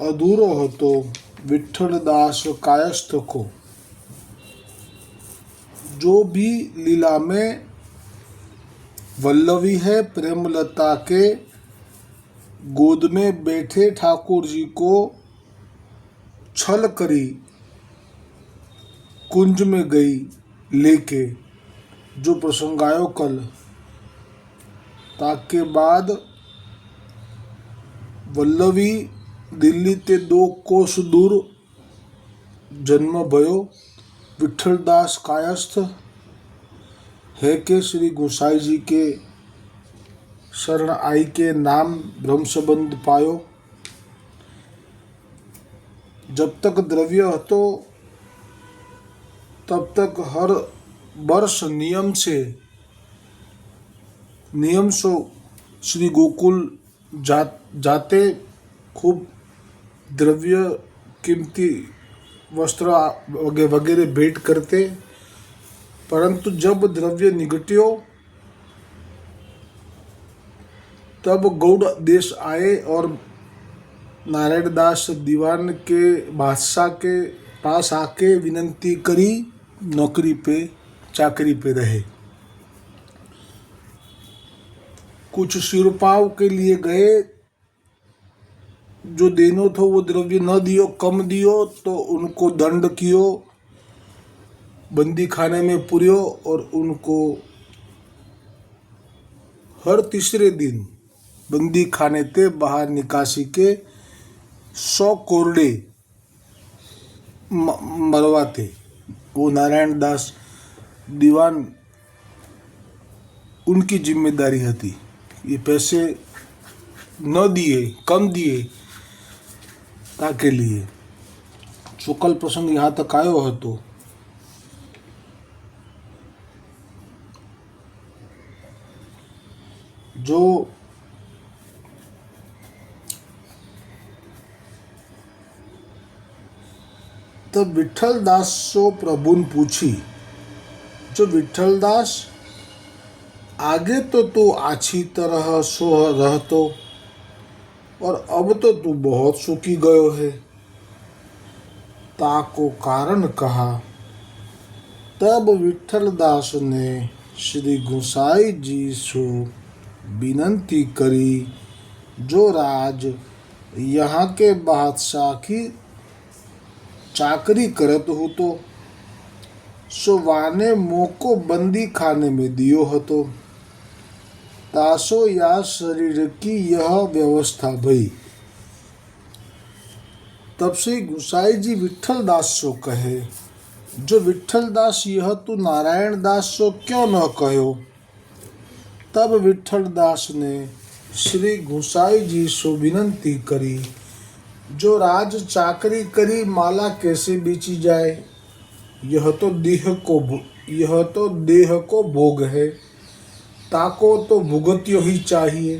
અધૂરો હતો વિઠ્ઠલદાસ कायस्थ को जो भी लीला में वल्लवी है प्रेमलता के गोद में बैठे ठाकुर जी को छल करी कुंज में गई लेके जो प्रसंग आयो कल ताके बाद વલ્લવી દિલ્હી તે દો કોષ દૂર જન્મ ભયો विठलदास कायस्थ है के श्री गोसाई जी के शरण आई के नाम ब्रह्म संबंध पायो जब तक द्रव्य હતો तब तक हर वर्ष नियम से नियम सो श्री गोकुल जा जाते खूब द्रव्य कीमती वस्त्र वगे- वगैरह भेंट करते, परंतु जब द्रव्य निगट्यो तब गौड़ देश आए और नारायण दास दीवान के बादशाह के पास आके विनंती करी, नौकरी पे, चाकरी पे रहे। कुछ सिरपाव के लिए गए जो देनो थो, वो द्रव्य न दियो, कम दियो तो उनको दंड कियो, बंदी खाने में पुरियो, और उनको हर तीसरे दिन बंदी खाने ते बाहर निकासी के सौ कोरडे मरवाते। वो नारायण दास दीवान उनकी ज़िम्मेदारी थी ये पैसे न दिए, कम दिए ताके लिए શુકલ પ્રસંગ यहाँ તક આવ્યો હતો જો तो विठलदास सो प्रभुन पूछी जो विठलदास आगे तो तू आछी तरह सो रहतो और अब तो तू बहुत सुखी गयो है। ताको कारण कहा। तब विठलदास ने श्री गोसाई जी से विनती करी, जो राज यहाँ के बादशाह की चाकरी करत हो तो सो वाने मोको बंदी खाने में दियो હતો तासो या शरीर की यह व्यवस्था भई तब से गुसाई जी विठल दास सो कहे जो विठल दास यह तू नारायण दास सो क्यों न कहो तब विठल दास ने श्री गुसाई जी सो विनंती करी जो राज चाकरी करी माला कैसे बेची जाए यह तो देह को भो- यह तो देह को भोग है ताको तो भुगत्यो ही चाहिए।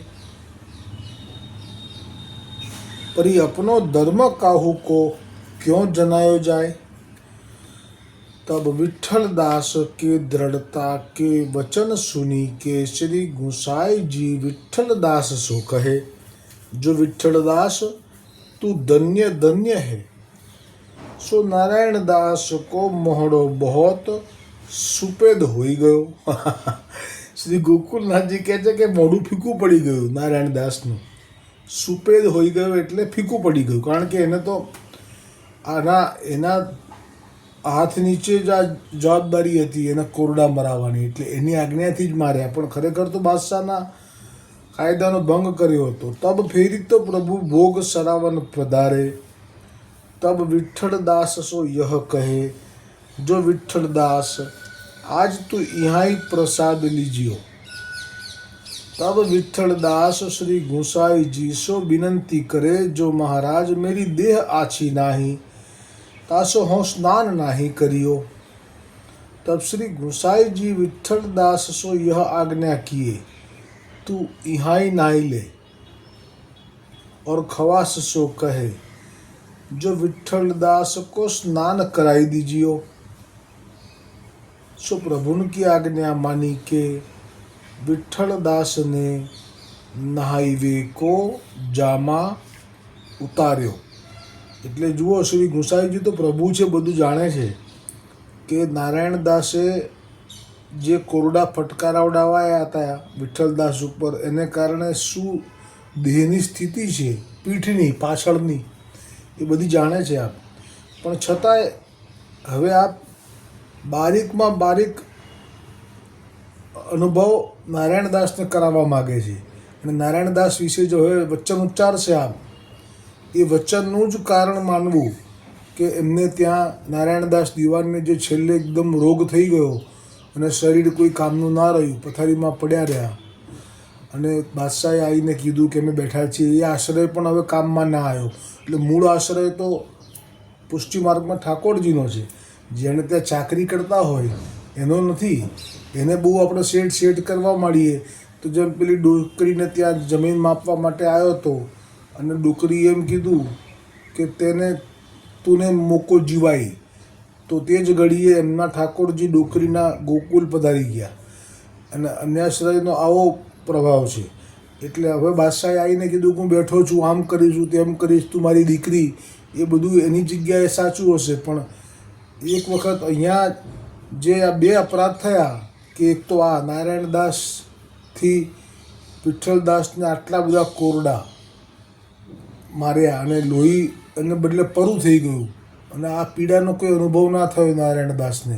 पर अपनो धर्म काहू को क्यों जनायो जाए? तब विठल दास के दृढ़ता के वचन सुनी के श्री गुसाई जी विठल दास सो कहे, जो विठल दास, तू धन्य धन्य है। सो नारायण दास को मोहड़ो बहुत सुपेद हो गयो। શ્રી ગોકુલનાથજી કહે છે કે મોઢું ફીકું પડી ગયું નારાયણ દાસનું સુપેદ હોઈ ગયો એટલે ફીકું પડી ગયું. કારણ કે એને તો આના, એના હાથ નીચે જ આ જવાબદારી હતી, એને કોરડા મરાવવાની. એટલે એની આજ્ઞાથી જ માર્યા. પણ ખરેખર તો બાદશાહના કાયદાનો ભંગ કર્યો હતો. તબ ફેરી તો પ્રભુ ભોગ સરાવન પધારે તબ વિઠ્ઠળદાસ સો યહ કહે, જો વિઠ્ઠળદાસ विठल दास आज तो यहाँ ही प्रसाद लीजियो। तब विठलदास श्री गोसाई जी सो विनंती करे, जो महाराज मेरी देह आछी नाही, तासो हों स्नान नाही करियो। तब श्री गोसाई जी विठलदास सो यह आज्ञा किए, तू यहाँ ही नाई ले। और खवास सो कहे, जो विठलदास को स्नान कराई दीजियो। सो प्रभु की आज्ञा मानी के વિઠ્ઠલદાસ ને નહાઈવે કો જામા ઉતાર્યો એટલે જુઓ શ્રી ગુસાઈજી તો પ્રભુ છે બધું જાણે છે કે નારાયણદાસે જે કોરડા ફટકારાવડાવાયા હતા વિઠ્ઠલદાસ ઉપર એને કારણે શું દેહની સ્થિતિ છે પીઠની પાછળની એ બધી જાણે છે આપ પણ છતાંય હવે આપ બારીકમાં બારીક અનુભવ નારાયણદાસને કરાવવા માગે છે. અને નારાયણદાસ વિશે જો હવે વચન ઉચ્ચારશે આમ, એ વચનનું જ કારણ માનવું કે એમને ત્યાં નારાયણદાસ દિવાનને જે છેલ્લે એકદમ રોગ થઈ ગયો અને શરીર કોઈ કામનું ના રહ્યું, પથારીમાં પડ્યા રહ્યા. અને બાદશાહે આવીને કીધું કે અમે બેઠા છીએ, એ આશ્રય પણ હવે કામમાં ના આવ્યો. એટલે મૂળ આશ્રય તો પુષ્ટિ માર્ગમાં ઠાકોરજીનો છે. જેણે ત્યાં ચાકરી કરતા હોય, એનો નથી. એને બહુ આપણે શેડ શેડ કરવા માંડીએ. તો જેમ પેલી ડોકરીને ત્યાં જમીન માપવા માટે આવ્યો હતો અને ડોકરીએ એમ કીધું કે તેને તુને મોકો જીવાય. તો તે જ ઘડીએ એમના ઠાકોરજી ડોકરીના ગોકુલ પધારી ગયા. અને અન્યાશ્રયનો આવો પ્રભાવ છે. એટલે હવે બાદશાહે આવીને કીધું હું બેઠો છું, આમ કરીશું, તેમ કરીશ, તું મારી દીકરી. એ બધું એની જગ્યાએ સાચું હશે, પણ એક વખત અહીંયા જે આ બે અપરાધ થયા, કે એક તો આ નારાયણદાસથી વિઠ્ઠલદાસને આટલા બધા કોરડા માર્યા અને લોહી એને બદલે પરું થઈ ગયું. અને આ પીડાનો કોઈ અનુભવ ના થયો નારાયણદાસને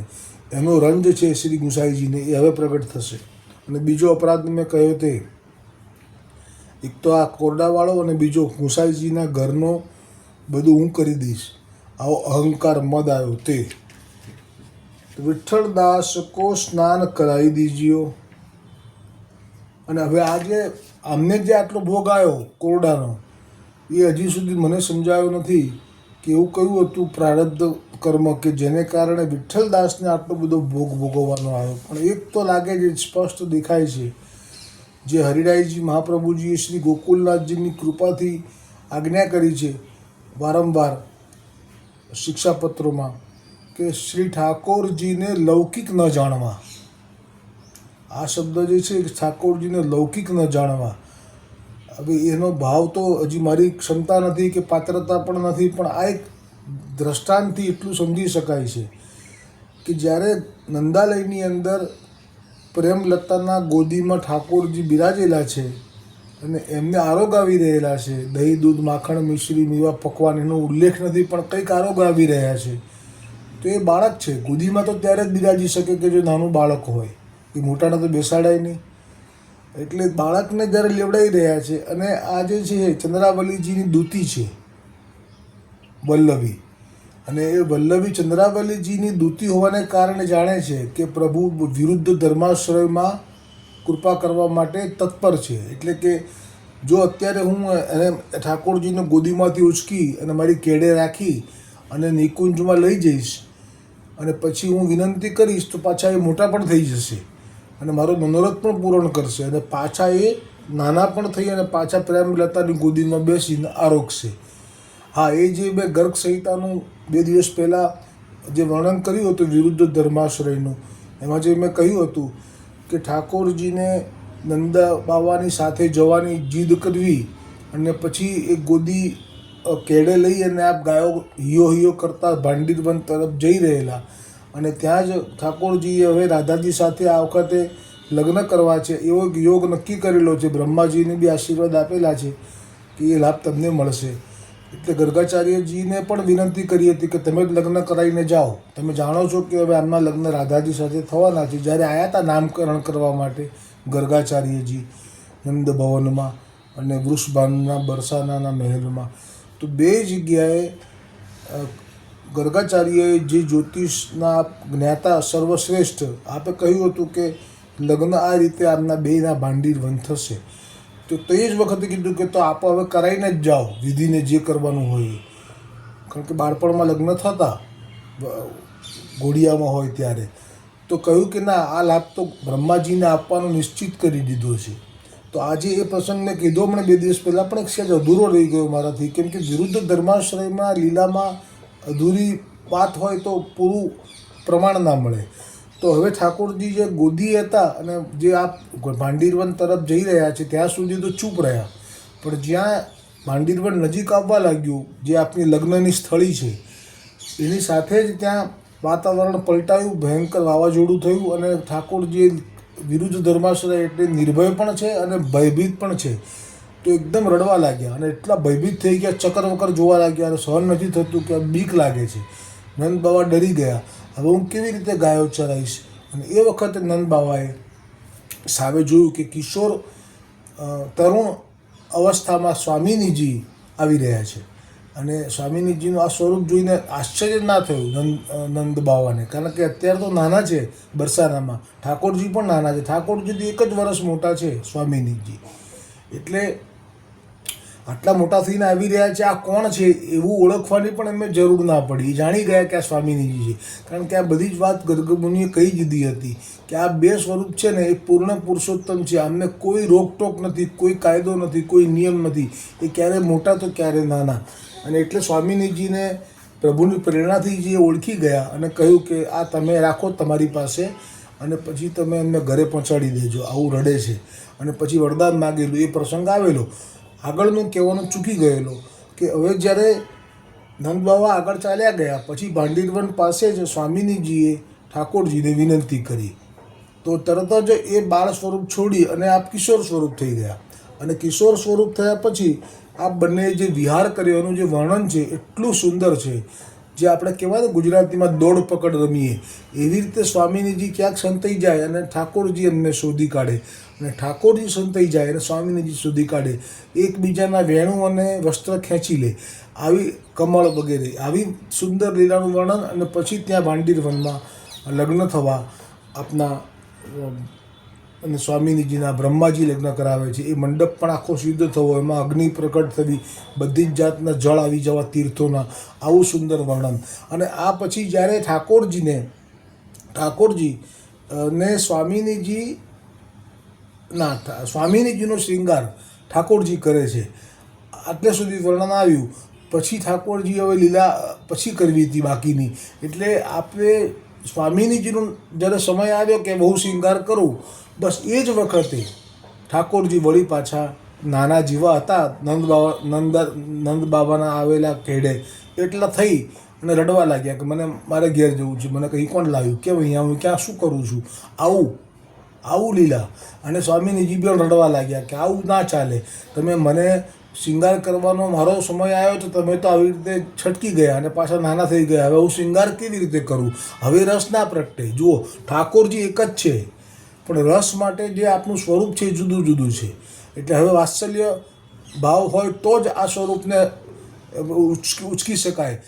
એનો રંજ છે શ્રી ગુસાઈજીને, એ હવે પ્રગટ થશે. અને બીજો અપરાધ મેં કહ્યો તે, એક તો આ કોરડાવાળો અને બીજો ગુસાઈજીના ઘરનો બધું હું કરી દઈશ. આવો અહંકાર મદ આવ્યો તે. વિઠ્ઠલદાસ કો સ્નાન કરાવી દીજ્યો અને હવે આજે અમને જે આટલો ભોગ આવ્યો કોરડાનો, એ હજી સુધી મને સમજાયો નથી કે એવું કયું હતું પ્રારબ્ધ કર્મ કે જેને કારણે વિઠ્ઠલદાસને આટલો બધો ભોગ ભોગવવાનો આવ્યો. પણ એક તો લાગે છે, સ્પષ્ટ દેખાય છે, જે હરિરાયજી મહાપ્રભુજીએ શ્રી ગોકુલનાથજીની કૃપાથી આજ્ઞા કરી છે, વારંવાર શિક્ષાપત્રોમાં કે શ્રી ઠાકોરજીને લૌકિક ન જાણવા. આ શબ્દ જે છે ઠાકોરજીને લૌકિક ન જાણવા. હવે એનો ભાવ તો હજી મારી ક્ષમતા નથી કે પાત્રતા પણ નથી, પણ આ એક દ્રષ્ટાંતથી એટલું સમજી શકાય છે કે જ્યારે નંદાલયની અંદર પ્રેમલતાના ગોદીમાં ઠાકોરજી બિરાજેલા છે અને એમને આરોગ આવી રહેલા છે. દહીં, દૂધ, માખણ, મિશ્રી, મેવા પકવાન એનો ઉલ્લેખ નથી, પણ કંઈક આરોગ આવી રહ્યા છે. તો એ બાળક છે. ગુદીમાં તો ત્યારે જ બિરાજી શકે કે જો નાનું બાળક હોય. એ મોટાને તો બેસાડાય નહીં. એટલે બાળકને જ્યારે લેવડાવી રહ્યા છે અને આ જે છે ચંદ્રાવલીજીની દૂતી છે, વલ્લભી. અને એ વલ્લભી ચંદ્રાવલીજીની દૂતી હોવાને કારણે જાણે છે કે પ્રભુ વિરુદ્ધ ધર્માશ્રયમાં કૃપા કરવા માટે તત્પર છે. એટલે કે જો અત્યારે હું એને ઠાકોરજીને ગોદીમાંથી ઉચકી અને મારી કેડે રાખી અને નિકુંજમાં લઈ જઈશ અને પછી હું વિનંતી કરીશ તો પાછા એ મોટા પણ થઈ જશે અને મારો મનોરથ પણ પૂર્ણ કરશે અને પાછા એ નાના પણ થઈ અને પાછા પ્રેમલતાની ગોદીમાં બેસીને આરોગશે. હા, એ જે મેં ગર્ગ સંહિતાનું બે દિવસ પહેલાં જે વર્ણન કર્યું હતું વિરુદ્ધ ધર્માશ્રયનું, એમાં જે મેં કહ્યું હતું કે ઠાકોરજીને નંદા બાવાની સાથે જવાની જીદ કરવી અને પછી એ ગોદી કેળે લઈ અને આપ ગાયો હિયો હિયો કરતા ભાંડીરવન તરફ જઈ રહેલા. અને ત્યાં જ ઠાકોરજીએ હવે રાધાજી સાથે આ વખતે લગ્ન કરવા છે. એવો યોગ નક્કી કરેલો છે. બ્રહ્માજીને બી આશીર્વાદ આપેલા છે કે એ લાભ તમને મળશે. એટલે ગર્ગાચાર્યજીને પણ વિનંતી કરી હતી કે તમે જ લગ્ન કરાવીને જાઓ. તમે જાણો છો કે હવે આમના લગ્ન રાધાજી સાથે થવાના છે. જ્યારે આવ્યા હતા નામકરણ કરવા માટે ગર્ગાચાર્યજી નંદ ભવનમાં અને વૃષભાનના બરસાનાના મહેલમાં. તો બે જગ્યાએ ગર્ગાચાર્યએ જે જ્યોતિષના જ્ઞાતા સર્વશ્રેષ્ઠ આપે કહ્યું હતું કે લગ્ન આ રીતે આમના બેના ભાંડીર વન થશે તો તે જ વખતે કીધું કે તો આપ હવે કરાવીને જ જાઓ, વિધિને જે કરવાનું હોય. કારણ કે બાળપણમાં લગ્ન થતા ઘોડિયામાં હોય ત્યારે. તો કહ્યું કે ના, આ લાભ તો બ્રહ્માજીને આપવાનો નિશ્ચિત કરી દીધો છે. તો આજે એ પ્રસંગ મેં કીધો, મને બે દિવસ પહેલાં પણ એક સહેજ અધૂરો રહી ગયો મારાથી. કેમ કે વિરુદ્ધ ધર્માશ્રયમાં લીલામાં અધૂરી વાત હોય તો પૂરું પ્રમાણ ના મળે. તો હવે ઠાકોરજી જે ગોદી હતા અને જે આ ભાંડીરવન તરફ જઈ રહ્યા છે, ત્યાં સુધી તો ચૂપ રહ્યા. પણ જ્યાં ભાંડીરવન નજીક આવવા લાગ્યું, જે આપની લગ્નની સ્થળી છે, એની સાથે જ ત્યાં વાતાવરણ પલટાયું, ભયંકર વાવાઝોડું થયું અને ઠાકોરજી વિરુદ્ધ ધર્માશ્રય એટલે નિર્ભય પણ છે અને ભયભીત પણ છે. તો એકદમ રડવા લાગ્યા અને એટલા ભયભીત થઈ ગયા ચક્કર વક્કર જોવા લાગ્યા અને સહન નથી થતું કે બીક લાગે છે. નંદ બાબા ડરી ગયા. હવે હું કેવી રીતે ગાયો ચરાઈશ? અને એ વખતે નંદ બાબાએ સામે જોયું કે કિશોર તરુણ અવસ્થામાં સ્વામિનીજી આવી રહ્યા છે. અને સ્વામિનીજીનું આ સ્વરૂપ જોઈને આશ્ચર્ય ના થયું નંદ નંદ બાવાને. કારણ કે અત્યારે તો નાના છે બરસાનામાં. ઠાકોરજી પણ નાના છે. ઠાકોરજી એક જ વર્ષ મોટા છે સ્વામિનીજી. એટલે આટલા મોટા થઈને આવી રહ્યા છે. આ કોણ છે એવું ઓળખવાની પણ એમને જરૂર ના પડી. જાણી ગયા કે આ સ્વામિનીજી છે. કારણ કે આ બધી જ વાત ગર્ગમુનિએ કહી દીધી હતી કે આ બે સ્વરૂપ છે ને, એ પૂર્ણ પુરુષોત્તમ છે. આમને કોઈ રોકટોક નથી, કોઈ કાયદો નથી, કોઈ નિયમ નથી. એ ક્યારે મોટા તો ક્યારે નાના. અને એટલે સ્વામિનીજીને પ્રભુની પ્રેરણાથી જે ઓળખી ગયા અને કહ્યું કે આ તમે રાખો તમારી પાસે અને પછી તમે એમને ઘરે પહોંચાડી દેજો. આવું રડે છે. અને પછી વરદાન માગેલું. એ પ્રસંગ આવેલો. આગળનું કહેવાનું ચૂકી ગયેલો કે હવે જ્યારે નંદ બાબા આગળ ચાલ્યા ગયા, પછી ભાંડીરવન પાસે જ સ્વામિનીજીએ ઠાકોરજીને વિનંતી કરી. તો તરત જ એ બાળ સ્વરૂપ છોડી અને આપ કિશોર સ્વરૂપ થઈ ગયા. અને કિશોર સ્વરૂપ થયા પછી આ બંને જે વિહાર કર્યો, એનું જે વર્ણન છે, એટલું સુંદર છે, જે આપણે કહેવાય ને ગુજરાતીમાં દોડ પકડ રમીએ. એવી રીતે સ્વામીનીજી ક્યાંક સંતાઈ જાય અને ઠાકોરજી એમને શોધી કાઢે. અને ઠાકોરજી સંતાઈ જાય અને સ્વામિનીજી સુધી કાઢે. એકબીજાના વેણું અને વસ્ત્ર ખેંચી લે. આવી કમળ વગેરે, આવી સુંદર લીલાનું વર્ણન અને પછી ત્યાં ભાંડીર વનમાં લગ્ન થવા આપના અને સ્વામીનીજીના બ્રહ્માજી લગ્ન કરાવે છે. એ મંડપ પણ આખો સિદ્ધ થવો, એમાં અગ્નિ પ્રગટ થવી, બધી જ જાતના જળ આવી જવા તીર્થોના. આવું સુંદર વર્ણન. અને આ પછી જ્યારે ઠાકોરજીને, ઠાકોરજી ને સ્વામિનીજી ના સ્વામિનીજીનો શૃંગાર ઠાકોરજી કરે છે. આટલે સુધી વર્ણન આવ્યું. પછી ઠાકોરજી હવે લીલા, પછી કરવી હતી બાકીની. એટલે આપણે સ્વામિનીજીનો જ્યારે સમય આવ્યો કે બહુ શૃંગાર કરું, બસ એ જ વખતે ઠાકોરજી વળી પાછા નાના જેવા હતા, નંદ બાબા નંદ નંદ બાબાના આવેલા કેડે એટલા થઈ અને રડવા લાગ્યા કે મને, મારે ઘેર જવું છે. મને કંઈ કોણ લાવ્યું? કેમ અહીંયા હું ક્યાં, શું કરું છું? આવું આવું લીલા. અને સ્વામીનીજી પણ રડવા લાગ્યા કે આવું ના ચાલે. તમે મને શિંગાર કરવાનો મારો સમય આવ્યો તો તમે તો આવી રીતે છટકી ગયા અને પાછા નાના થઈ ગયા. હવે હું શૃંગાર કેવી રીતે કરું? હવે રસ ના પ્રગટે. જુઓ, ઠાકોરજી એક જ છે. પણ રસ માટે જે આપનું સ્વરૂપ છે એ જુદું જુદું છે. એટલે હવે વાત્સલ્ય ભાવ હોય તો જ આ સ્વરૂપને ઉચકી શકાય.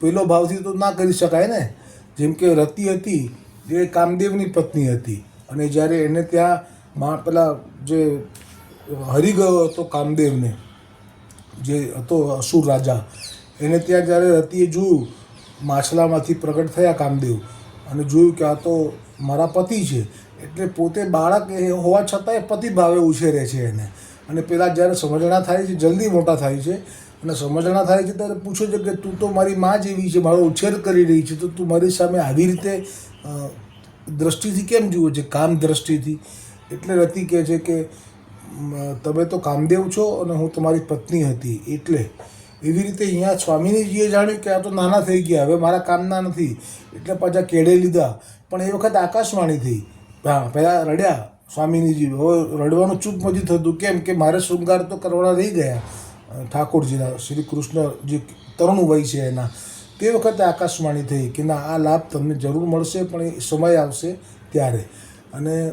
પેલો ભાવથી તો ના કરી શકાય ને? જેમ કે રતિ હતી, જે કામદેવની પત્ની હતી. અને જ્યારે એને ત્યાં મા પેલા જે હરી ગયો હતો કામદેવને, જે હતો અસુર રાજા, એને ત્યાં જ્યારે રતિએ જોયું, માછલામાંથી પ્રગટ થયા કામદેવ અને જોયું કે આ તો મારા પતિ છે, એટલે પોતે બાળક હોવા છતાંય પતિ ભાવે ઉછેરે છે એને. અને પેલા જ્યારે સમજણા થાય છે, જલ્દી મોટા થાય છે, અને સમજણા થાય છે ત્યારે પૂછે છે કે તું તો મારી મા જેવી છે, મારો ઉછેર કરી રહી છે, તો તું મારી સામે આવી રીતે દ્રષ્ટિથી કેમ જુએ છે? કામ દ્રષ્ટિથી. એટલે રતિ કહે છે કે તમે તો કામદેવ છો અને હું તમારી પત્ની હતી. એટલે એવી રીતે અહીંયા સ્વામીજીએ જાણ્યું કે આ તો નાના થઈ ગયા, હવે મારા કામના નથી. એટલે પાછા કેળે લીધા. પણ એ વખત આકાશવાણી થઈ. હા, પહેલાં રડ્યા સ્વામીનીજી હવે રડવાનું ચૂપ નથી થતું. કેમ કે મારે શૃંગાર તો કરવાના રહી ગયા. ઠાકોરજીના, શ્રી કૃષ્ણ જે તરુણ વય છે એના. તે વખતે આકાશવાણી થઈ કે ના, આ લાભ તમને જરૂર મળશે, પણ એ સમય આવશે ત્યારે. અને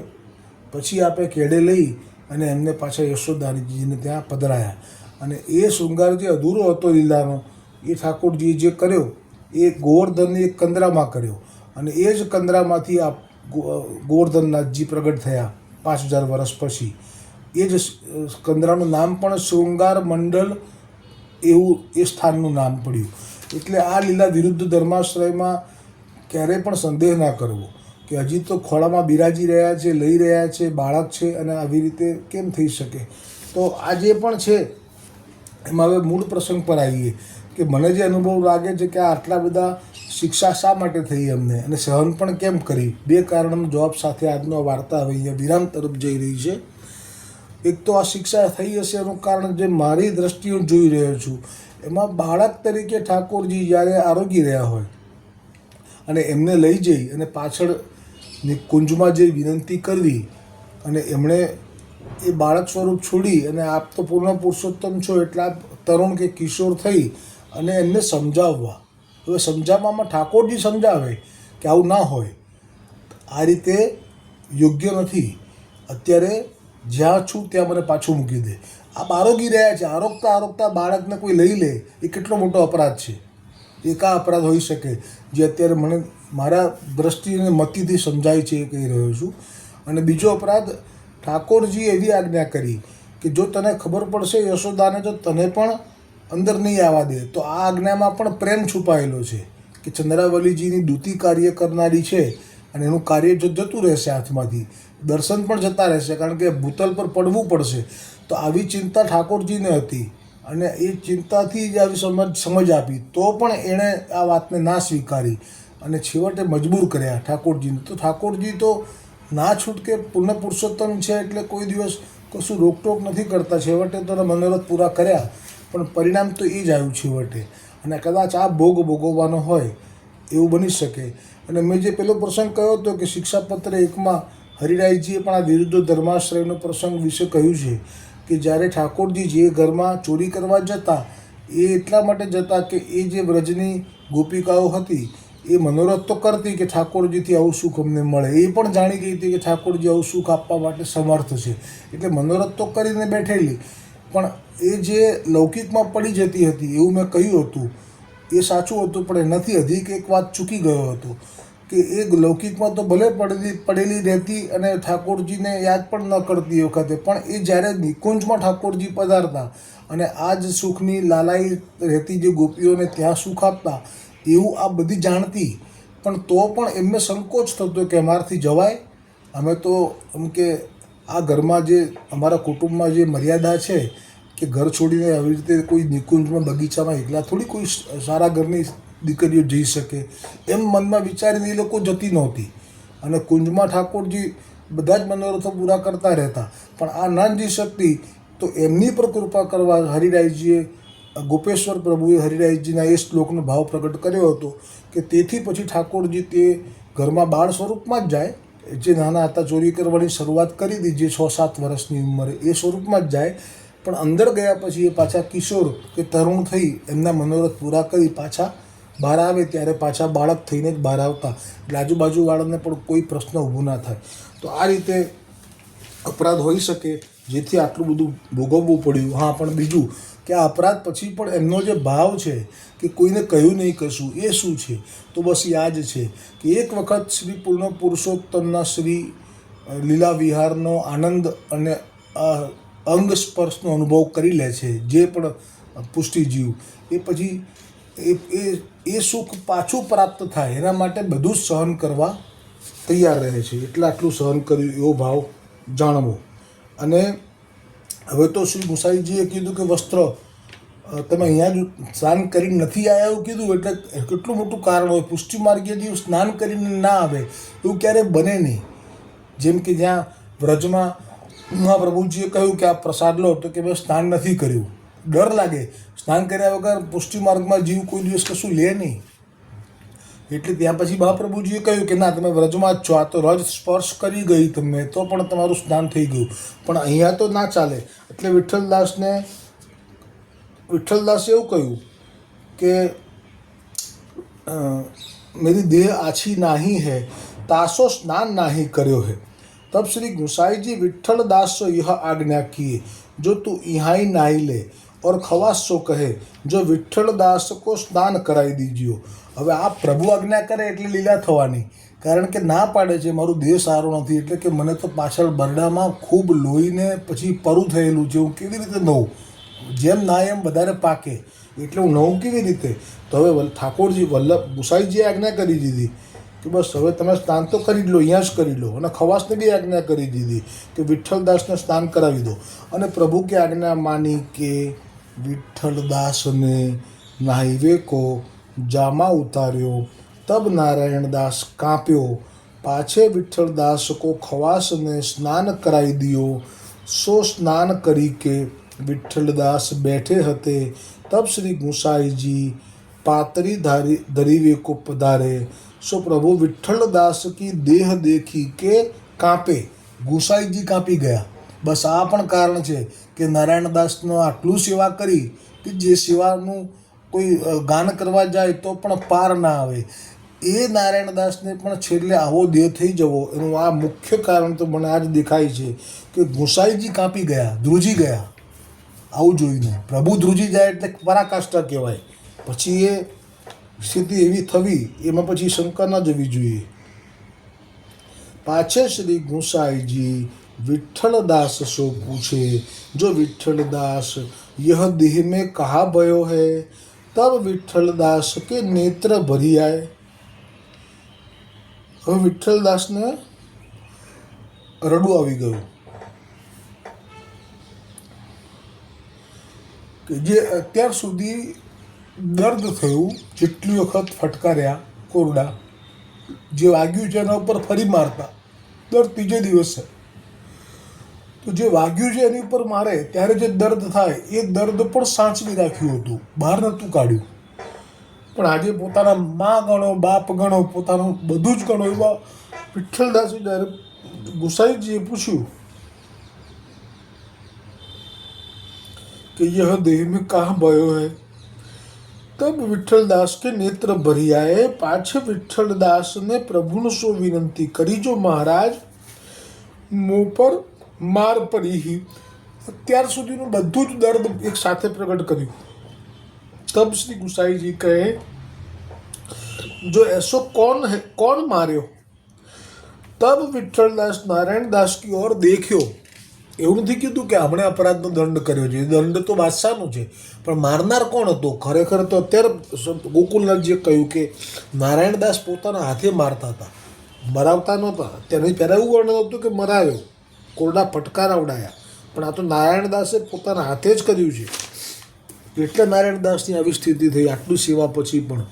પછી આપણે કેડે લઈ અને એમને પાછા યશોદાનીજીને ત્યાં પધરાયા. અને એ શૃંગાર જે અધૂરો હતો લીલાનો, એ ઠાકોરજીએ જે કર્યો, એ ગોવર્ધનને એક કંદરામાં કર્યો. અને એ જ કંદરામાંથી આ ગોવર્ધનનાથજી પ્રગટ થયા પાંચ હજાર વર્ષ પછી. એ જ કંદરાનું નામ પણ શૃંગાર મંડળ એવું એ સ્થાનનું નામ પડ્યું. એટલે આ લીલા વિરુદ્ધ ધર્માશ્રયમાં ક્યારેય પણ સંદેહ ના કરવો કે હજી તો ખોળામાં બિરાજી રહ્યા છે, લઈ રહ્યા છે, બાળક છે અને આવી રીતે કેમ થઈ શકે? તો આ જે પણ છે, એમાં હવે મૂળ પ્રસંગ પર આવીએ કે મને જે અનુભવ લાગે છે કે આટલા બધા શિક્ષા શા માટે થઈ અમને અને સહન પણ કેમ કરી? બે કારણનો જવાબ સાથે આજનો વાર્તા હવે અહીંયા વિરામ તરફ જઈ રહી છે. એક તો આ શિક્ષા થઈ હશે એનું કારણ જે મારી દ્રષ્ટિએ જોઈ રહ્યો છું એમાં બાળક તરીકે ઠાકોરજી જ્યારે આરોગી રહ્યા હોય અને એમને લઈ જઈ અને પાછળ કુંજમાં જે વિનંતી કરવી અને એમણે એ બાળક સ્વરૂપ છોડી અને આપ તો પૂર્ણ પુરુષોત્તમ છો એટલા તરુણ કે કિશોર થઈ અને એમને સમજાવવા. હવે સમજાવવામાં ઠાકોરજી સમજાવે કે આવું ના હોય. આ રીતે યોગ્ય નથી. અત્યારે જ્યાં છું ત્યાં મને પાછું મૂકી દે. આપ આરોગી રહ્યા છે આરોગતા આરોગતા બાળકને કોઈ લઈ લે, એ કેટલો મોટો અપરાધ છે? એ કા અપરાધ હોઈ શકે? જે અત્યારે મને મારા દ્રષ્ટિ અને મતિથી સમજાય છે, એ કહી રહ્યો છું. અને બીજો અપરાધ, ઠાકોરજીએ એવી આજ્ઞા કરી કે જો તને ખબર પડશે યશોદાને, તો તને પણ અંદર નહીં આવવા દે. તો આ આજ્ઞામાં પણ પ્રેમ છુપાયેલો છે કે ચંદ્રાવલીજીની દૂતી કાર્ય કરનારી છે અને એનું કાર્ય જો જતું રહેશે હાથમાંથી. દર્શન પણ જતા રહેશે, કારણ કે ભૂતલ પર પડવું પડશે. તો આવી ચિંતા ઠાકોરજીને હતી અને એ ચિંતાથી જ આવી સમજ સમજ આપી. તો પણ એણે આ વાતને ના સ્વીકારી અને છેવટે મજબૂર કર્યા ઠાકોરજીને. તો ઠાકોરજી તો ના છૂટકે પૂર્ણ પુરુષોત્તમ છે એટલે કોઈ દિવસ કશું રોકટોક નથી કરતા. છેવટે તો મનોરથ પૂરા કર્યા, પણ પરિણામ તો એ જ આવ્યું છેવટે. અને કદાચ આ ભોગ ભોગવવાનો હોય, એવું બની શકે. અને મેં જે પેલો પ્રસંગ કહ્યો હતો કે શિક્ષાપત્ર એકમાં હરિરાયજીએ પણ આ વિરુદ્ધ ધર્માશ્રયનો પ્રસંગ વિશે કહ્યું છે કે જ્યારે ઠાકોરજી જે ઘરમાં ચોરી કરવા જતા, એ એટલા માટે જતા કે એ જે વ્રજની ગોપિકાઓ હતી, એ મનોરથ તો કરતી કે ઠાકોરજીથી આવું સુખ અમને મળે. એ પણ જાણી ગઈ હતી કે ઠાકોરજી આવું સુખ આપવા માટે સમર્થ છે. એટલે મનોરથ તો કરીને બેઠેલી. પણ એ જે લૌકિકમાં પડી જતી હતી, એવું મેં કહ્યું હતું, એ સાચું હતું, પણ એનાથી અધિક એક વાત ચૂકી ગયો હતો. કે એ લૌકિકમાં તો ભલે પડેલી પડેલી રહેતી અને ઠાકોરજીને યાદ પણ ન કરતી વખતે, પણ એ જ્યારે નિકુંજમાં ઠાકોરજી પધારતા અને આ જ સુખની લાલાઈ રહેતી જે ગોપીઓને ત્યાં સુખ આપતા, એવું આ બધી જાણતી, પણ તો પણ એમને સંકોચ થતો કે અમારાથી જવાય. અમે તો એમ કે આ ઘરમાં જે અમારા કુટુંબમાં જે મર્યાદા છે કે ઘર છોડીને આવી રીતે કોઈ નિકુંજમાં બગીચામાં એકલા થોડી કોઈ સારા ઘરની દીકરીઓ જઈ શકે. એમ મનમાં વિચારીને એ લોકો જતી નહોતી. અને કુંજમાં ઠાકોરજી બધા જ મનોરથો પૂરા કરતા રહેતા. પણ આ ના જઈ શકતી તો એમની પર કૃપા કરવા હરિરાયજીએ, ગોપેશ્વર પ્રભુએ હરિરાયજીના એ શ્લોકનો ભાવ પ્રગટ કર્યો હતો કે તેથી પછી ઠાકોરજી તે ઘરમાં બાળ સ્વરૂપમાં જ જાય. જે નાના હતા ચોરી કરવાની શરૂઆત કરી દીધી જે છ સાત વર્ષની ઉંમરે એ સ્વરૂપમાં જ જાય. પણ અંદર ગયા પછી એ પાછા કિશોર કે તરુણ થઈ એમના મનોરથ પૂરા કરી પાછા બહાર આવે ત્યારે પાછા બાળક થઈને જ બહાર આવતા. એટલે આજુબાજુવાળાને પણ કોઈ પ્રશ્ન ઊભો ના થાય. તો આ રીતે અપરાધ હોઈ શકે, જેથી આટલું બધું ભોગવવું પડ્યું. હા, પણ બીજું કે આ અપરાધ પછી પણ એમનો જે ભાવ છે કે કોઈને કહ્યું નહીં કશું, એ શું છે? તો બસ યાદ છે કે એક વખત શ્રી પૂર્ણ પુરુષોત્તમના શ્રી લીલા વિહારનો આનંદ અને અંગ સ્પર્શનો અનુભવ કરી લે છે, જે પણ પુષ્ટિજીવ. એ પછી એ એ એ સુખ પાછું પ્રાપ્ત થાય, એના માટે બધું સહન કરવા તૈયાર રહે છે. એટલે આટલું સહન કર્યું, એવો ભાવ જાણવો. અને હવે તો શ્રી મુસાઈજીએ કીધું કે વસ્ત્ર તમે અહીંયા જ સ્નાન કરીને નથી આવ્યા એવું કીધું, એટલે કેટલું મોટું કારણ હોય. પુષ્ટિ માર્ગીય સ્નાન કરીને ના આવે, એવું ક્યારેય બને નહીં. જેમ કે જ્યાં વ્રજમાં મહાપ્રભુજીએ કહ્યું કે આ પ્રસાદ લો, તો કે મેં સ્નાન નથી કર્યું. ડર લાગે. સ્નાન કર્યા વગર પુષ્ટિ માર્ગમાં જીવ કોઈ દિવસ કશું લે નહીં. એટલે ત્યાં પછી મહાપ્રભુજીએ કહ્યું કે, ના, તમે વ્રજમાં જ છો. આ તો રજ સ્પર્શ કરી ગઈ તમે તો પણ તમારું સ્નાન થઈ ગયું. પણ અહીંયા તો ના ચાલે. એટલે વિઠ્ઠલદાસને, વિઠ્ઠલદાસે એવું કહ્યું કે મેરી દેહ આછી નાહી હે, તાસો સ્નાન નાહી કર્યો હે. તબ શ્રી ગુસાઈજી વિઠ્ઠલદાસ યહ આજ્ઞા કીએ, જો તું ઇહાઈ નાહી લે और खवास सो કહે, જો વિઠ્ઠલદાસ કો સ્નાન કરાવી દીજો હવે આ પ્રભુ આજ્ઞા કરે એટલે લીલા થવાની. કારણ કે ના પાડે છે, મારું દેહ સારો નથી. એટલે કે મને તો પાછળ બરડામાં ખૂબ લોહીને પછી પરું થયેલું છે, હું કેવી રીતે નહું જેમ ના એમ વધારે પાકે. એટલે હું નહું કેવી રીતે? તો હવે ઠાકોરજી, વલ્લભ ગુસાઈજીએ આજ્ઞા કરી દીધી કે બસ હવે તમે સ્નાન તો કરી જ લો, અહીંયા જ કરી લો. અને ખવાસને બી આજ્ઞા કરી દીધી કે વિઠ્ઠલદાસને સ્નાન કરાવી દો. અને પ્રભુ કે આજ્ઞા માની કે વિઠ્ઠલદાસને નાહીવે કો જામા ઉતાર્યો. તબ નારાયણદાસ કાંપ્યો. પાછે વિઠ્ઠલદાસ કો ખવાસને સ્નાન કરાવી દિયો. સો સ્નાન કરી કે વિઠ્ઠલદાસ બેઠે હતે. તબ શ્રી ગુસાઈજી પાતરી ધારી, ધરીવે કો પધારે. સો પ્રભુ વિઠ્ઠલદાસ કી દેહ દેખી કે કાંપે? ગુસાઈજી કાંપી ગયા. બસ આ પણ કારણ છે. કે નારાયણદાસનો આટલું સેવા કરી કે જે સેવાનું કોઈ ગાન કરવા જાય તો પણ પાર ના આવે. એ નારાયણદાસને પણ છેલ્લે આવો દેહ થઈ જવો એનું આ મુખ્ય કારણ તો મને આજ દેખાય છે કે ગુસાઈજી કાપી ગયા, ધ્રુજી ગયા. આવું જોઈને. પ્રભુ ધ્રુજી જાય એટલે પરાકાષ્ઠા કહેવાય. પછી એ સ્થિતિ એવી થવી, એમાં પછી શંકા ન જવી જોઈએ. પાછળ શ્રી ગુસાઈજી विठलदास सो पूछे जो विठलदास यह देह में कहा भयो है तब विठलदास के नेत्र भरी आए હવે વિઠ્ઠલદાસને રડું આવી ગયું કે જે અત્યાર સુધી દર્દ થયું જેટલી વખત ફટકાર્યા કોરડા જે વાગ્યું છે એના ઉપર ફરી મારતા દર ત્રીજે દિવસે તો જે વાગ્યું છે એની ઉપર મારે ત્યારે જે દર્દ થાય એ દર્દ પણ સાચવી રાખ્યું હતું બહાર નહોતું કાઢ્યું પણ આજે પોતાના મા ગણો બાપ ગણો પોતાનું બધું જ ગણો એવા વિઠ્ઠલદાસે જ્યારે ગુસાઈજીએ પૂછ્યું કે यह देह में कहाँ भयो है तब विठ्ठलदास के नेत्र भरी आए पाछे विठ्ठलदास ने प्रभु सो विनंती કરી જો મહારાજ મું પર માર પડી અત્યાર સુધીનું બધું જ દર્દ એક સાથે પ્રગટ કર્યું. તબ શ્રી ગુસાઈજી કહે, જો એસો કોણ હે, કોણ માર્યો? તબ વિઠ્ઠલદાસ નારાયણદાસ કી ઓર દેખ્યો. એવું નથી કીધું કે આપણે અપરાધનો દંડ કર્યો છે. દંડ તો બાદશાહનો છે. પણ મારનાર કોણ હતો? ખરેખર તો અત્યારે ગોકુલનાથજીએ કહ્યું કે નારાયણદાસ પોતાના હાથે મારતા હતા. મરાવતા નહોતા. અત્યારે પહેલાં એવું વર્ણન હતું કે મરાવ્યો કોરડા ફટકારાવડાયા પણ આ તો નારાયણદાસે પોતાના હાથે જ કર્યું છે. એટલે નારાયણદાસની આવી સ્થિતિ થઈ. આટલું સેવા પછી પણ.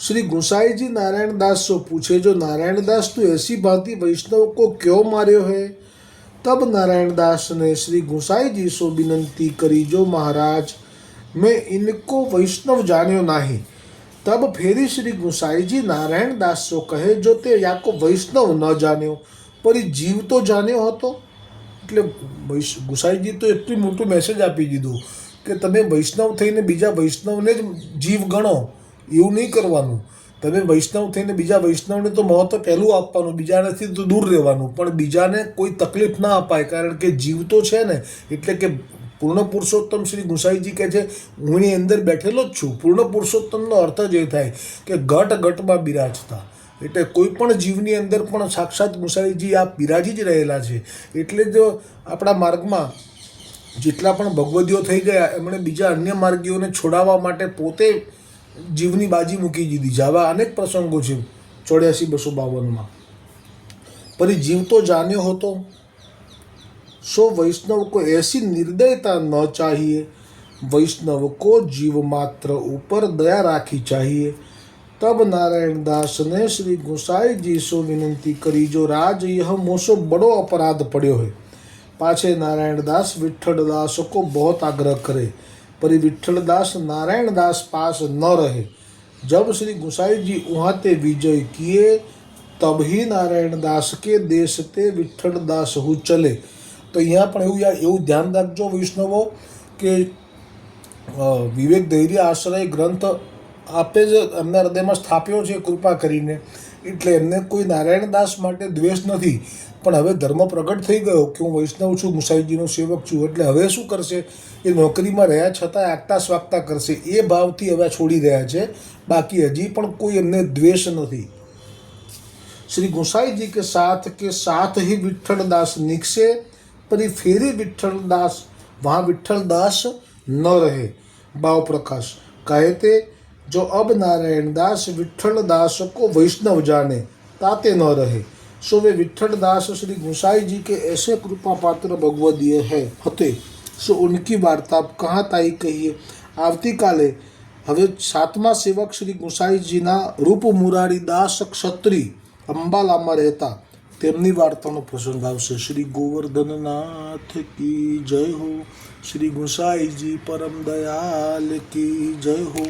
શ્રી ગુંસાઈજી નારાયણદાસ પૂછે, જો નારાયણદાસ તું એસી ભાંતિ વૈષ્ણવ કો ક્યો માર્યો હે? તબ નારાયણદાસને શ્રી ગુંસાઈજી સો વિનંતી કરી, જો મહારાજ, મેં ઇનકો વૈષ્ણવ જાણ્યો નહીં. તબ ફેરી શ્રી ગુસાઈજી નારાયણદાસ કહે, જો તે યાકો વૈષ્ણવ ન જાણ્યો, પરી જીવ તો જાણ્યો હતો? એટલે ગુસાઈજી તો એટલું મોટું મેસેજ આપી દીધું કે તમે વૈષ્ણવ થઈને બીજા વૈષ્ણવને જ જીવ ગણો, એવું નહીં કરવાનું. તમે વૈષ્ણવ થઈને બીજા વૈષ્ણવને તો મહત્વ પહેલું આપવાનું, બીજાનેથી તો દૂર રહેવાનું. પણ બીજાને કોઈ તકલીફ ના અપાય, કારણ કે જીવ તો છે ને, એટલે કે પૂર્ણ પુરુષોત્તમ શ્રી ગુસાઈજી કહે છે, હું એની અંદર બેઠેલો જ છું. પૂર્ણ પુરુષોત્તમનો અર્થ જ એ થાય કે ઘટ ઘટમાં બિરાજતા. એટલે કોઈ પણ જીવની અંદર પણ સાક્ષાત મુસારીજી આ બિરાજી જ રહેલા છે. એટલે જ આપણા માર્ગમાં જેટલા પણ ભગવદીઓ થઈ ગયા, એમણે બીજા અન્ય માર્ગીઓને છોડાવવા માટે પોતે જીવની બાજી મૂકી દીધી જાવા અનેક પ્રસંગો છે ચોર્યાસી બસો બાવનમાં. પરી જીવ તો જાણ્યો હતો. સો વૈષ્ણવ કો એસી નિર્દયતા ન ચાહીએ. વૈષ્ણવ કો જીવ માત્ર ઉપર દયા રાખી ચાહીએ. तब नारायण दास ने श्री गोसाई जी सो विनंती करी जो राज यह मोसो बड़ो अपराध पड़ो है पाछे नारायण दास विठल दास को बहुत आग्रह करे पर विठल दास नारायण दास पास न रहे जब श्री गोसाई जी वहाँ ते विजय किए तब ही नारायण दास के देश ते विठल दास हु चले તો અહીંયા પણ એવું યાર એવું ધ્યાન રાખજો વૈષ્ણવો કે અ, વિવેક ધૈર્ય આશ્રય ગ્રંથ આપે જ એમના હૃદયમાં સ્થાપ્યો છે કૃપા કરીને. એટલે એમને કોઈ નારાયણદાસ માટે દ્વેષ નથી. પણ હવે ધર્મ પ્રગટ થઈ ગયો કે હું વૈષ્ણવ છું, મુસાઈજીનો સેવક છું, એટલે હવે શું કરશે? એ નોકરીમાં રહ્યા છતાં આગતા સ્વાગતા કરશે. એ ભાવથી હવે છોડી રહ્યા છે. બાકી હજી પણ કોઈ એમને દ્વેષ નથી. શ્રી ગોસાઈજી કે સાથ કે સાથ હી વિઠ્ઠલદાસ નીકળશે પરી ફેરી વિઠ્ઠલદાસ, વહાં વિઠ્ઠલદાસ ન રહે. ભાવ પ્રકાશ. કહે તે भाव प्रकाश कहते जो अब नारायण दास विठल दास को वैष्णव जाने ताते न रहे सो वे विठल दास श्री गोसाई जी के ऐसे कृपा पात्र भगवदीय है हते सो उनकी वार्ता आप कहाँ ताई कहिए આવતીકાલે હવે સાતમા સેવક શ્રી ગુસાઈજીના રૂપ મુરારી દાસ ક્ષત્રિ અંબાલામાં રહેતા તેમની વાર્તાનો પ્રસંગ આવશે શ્રી ગોવર્ધનનાથ કી જય હો શ્રી ગુસાઈજી પરમ દયાલ કી જય હો